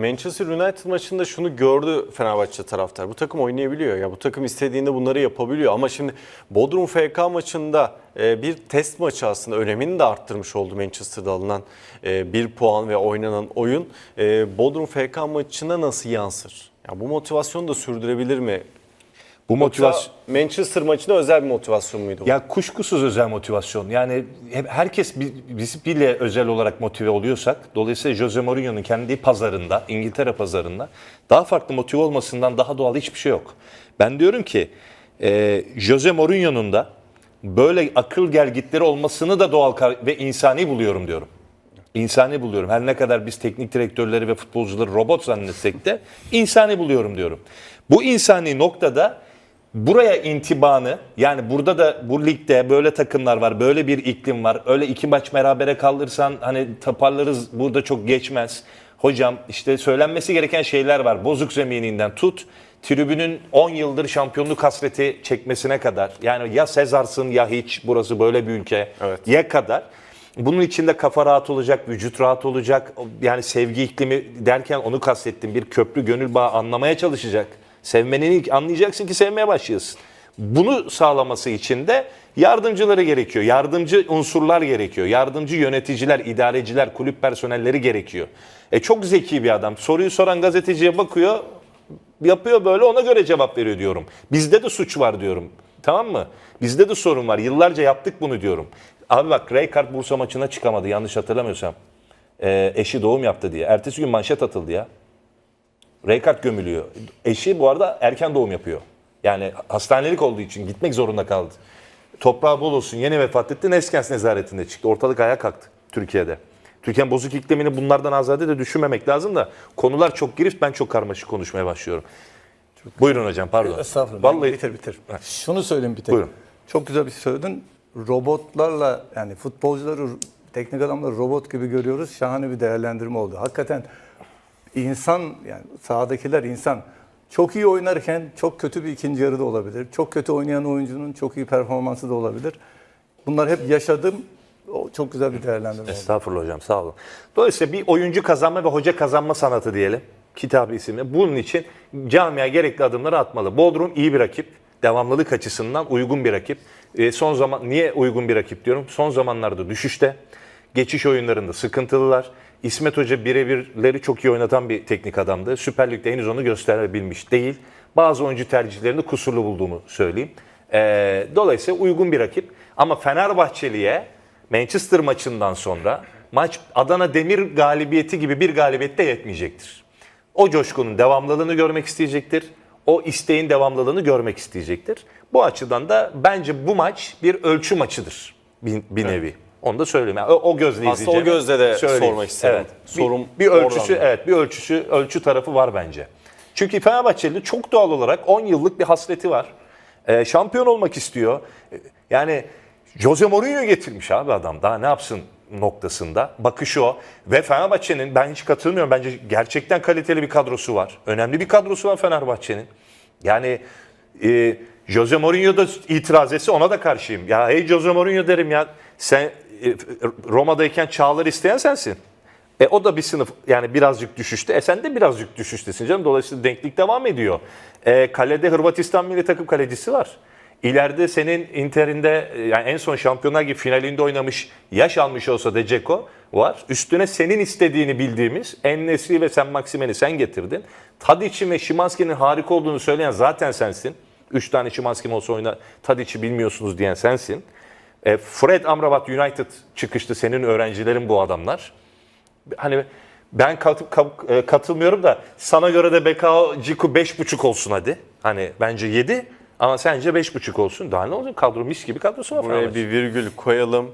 Manchester United maçında şunu gördü Fenerbahçe taraftar. Bu takım oynayabiliyor ya. Bu takım istediğinde bunları yapabiliyor. Ama şimdi Bodrum FK maçında e, bir test maçı aslında önemini de arttırmış oldu Manchester'da alınan e, bir puan ve oynanan oyun. E, Bodrum FK maçına nasıl yansır? Ya bu motivasyonu da sürdürebilir mi? Bu motivasyon Manchester maçında özel bir motivasyon muydu? Ya kuşkusuz özel motivasyon. Yani hep herkes bi- biz bile özel olarak motive oluyorsak dolayısıyla Jose Mourinho'nun kendi pazarında, İngiltere pazarında daha farklı motive olmasından daha doğal hiçbir şey yok. Ben diyorum ki e, Jose Mourinho'nun da böyle akıl gelgitleri olmasını da doğal kar- ve insani buluyorum diyorum. İnsani buluyorum. Her ne kadar biz teknik direktörleri ve futbolcuları robot zannetsek de insani buluyorum diyorum. Bu insani noktada buraya intibanı yani burada da bu ligde böyle takımlar var, böyle bir iklim var. Öyle iki maç berabere kaldırsan hani toparlarız burada çok geçmez. Hocam işte söylenmesi gereken şeyler var. Bozuk zemininden tut tribünün 10 yıldır şampiyonluk hasreti çekmesine kadar. Yani ya Sezarsın ya hiç burası böyle bir ülke. Evet. Ya kadar. Bunun içinde kafa rahat olacak, vücut rahat olacak. Yani sevgi iklimi derken onu kastettim. Bir köprü gönül bağı anlamaya çalışacak. Sevmenini anlayacaksın ki sevmeye başlayasın. Bunu sağlaması için de yardımcıları gerekiyor. Yardımcı unsurlar gerekiyor. Yardımcı yöneticiler, idareciler, kulüp personelleri gerekiyor. E çok zeki bir adam. Soruyu soran gazeteciye bakıyor, yapıyor böyle ona göre cevap veriyor diyorum. Bizde de suç var diyorum. Tamam mı? Bizde de sorun var. Yıllarca yaptık bunu diyorum. Abi bak Raykart Bursa maçına çıkamadı yanlış hatırlamıyorsam. Ee, eşi doğum yaptı diye. Ertesi gün manşet atıldı ya. Raykart gömülüyor. Eşi bu arada erken doğum yapıyor. Yani hastanelik olduğu için gitmek zorunda kaldı. Toprağı bol olsun yeni vefat etti. Neskens nezaretinde çıktı. Ortalık ayağa kalktı Türkiye'de. Türkiye'nin bozuk iklimini bunlardan azade de düşünmemek lazım da konular çok girift ben çok karmaşık konuşmaya başlıyorum. Buyurun hocam pardon. Estağfurullah. Vallahi bitir bitir. Şunu söyleyeyim bir tek. Buyurun. Çok güzel bir şey söyledin. Robotlarla yani futbolcuları, teknik adamları robot gibi görüyoruz. Şahane bir değerlendirme oldu. Hakikaten insan yani sahadakiler insan çok iyi oynarken çok kötü bir ikinci yarıda olabilir. Çok kötü oynayan oyuncunun çok iyi performansı da olabilir. Bunlar hep yaşadım. O çok güzel bir değerlendirme. Estağfurullah hocam sağ olun. Dolayısıyla bir oyuncu kazanma ve hoca kazanma sanatı diyelim. Kitabı isimli. Bunun için camia gerekli adımları atmalı. Bodrum iyi bir rakip. Devamlılık açısından uygun bir rakip. E, son zaman niye uygun bir rakip diyorum? Son zamanlarda düşüşte. Geçiş oyunlarında sıkıntılılar. İsmet Hoca birebirleri çok iyi oynatan bir teknik adamdı. Süper Lig'de henüz onu gösterebilmiş değil. Bazı oyuncu tercihlerini kusurlu bulduğumu söyleyeyim. E, dolayısıyla uygun bir rakip. Ama Fenerbahçeli'ye Manchester maçından sonra maç Adana Demir galibiyeti gibi bir galibiyette yetmeyecektir. O coşkunun devamlılığını görmek isteyecektir. O isteğin devamlılığını görmek isteyecektir. Bu açıdan da bence bu maç bir ölçü maçıdır bir, bir nevi. Onu da söyleyeyim. Yani o, o gözle Aslında o gözle de Söyleyeyim. sormak istedim. Evet. Sorum bir, bir ölçüsü oradan da. evet bir ölçüsü ölçü tarafı var bence. Çünkü Fenerbahçeli çok doğal olarak 10 yıllık bir hasreti var. Ee, şampiyon olmak istiyor. Ee, Yani Jose Mourinho getirmiş abi adam. Daha ne yapsın noktasında. Bakışı o. Ve Fenerbahçe'nin ben hiç katılmıyorum. Bence gerçekten kaliteli bir kadrosu var. Önemli bir kadrosu var Fenerbahçe'nin. Yani e, Jose Mourinho da itiraz etse ona da karşıyım. Ya hey Jose Mourinho derim ya sen Roma'dayken Çağlar isteyen sensin. E o da bir sınıf yani birazcık düşüşte. E sen de birazcık düşüştesin canım. Dolayısıyla denklik devam ediyor. E, kalede Hırvatistan milli takım kalecisi var. İleride senin Inter'inde e, yani en son Şampiyonlar Ligi finalinde oynamış, yaş almış olsa de Dzeko var. Üstüne senin istediğini bildiğimiz En-Nesyri ve Sen Maksimen'i sen getirdin. Tadic'in ve Şimanski'nin harika olduğunu söyleyen zaten sensin. Üç tane Şimanski'm olsa oyna Tadic'i bilmiyorsunuz diyen sensin. E, Fred Amrabat United çıkıştı senin öğrencilerin bu adamlar hani ben kat- kat- e, katılmıyorum da sana göre de Bekao Ciku 5.5 olsun hadi. Hani bence 7 ama sence 5.5 olsun. Daha ne olacak? Kadro mis gibi kadrosu var Buraya bir virgül koyalım.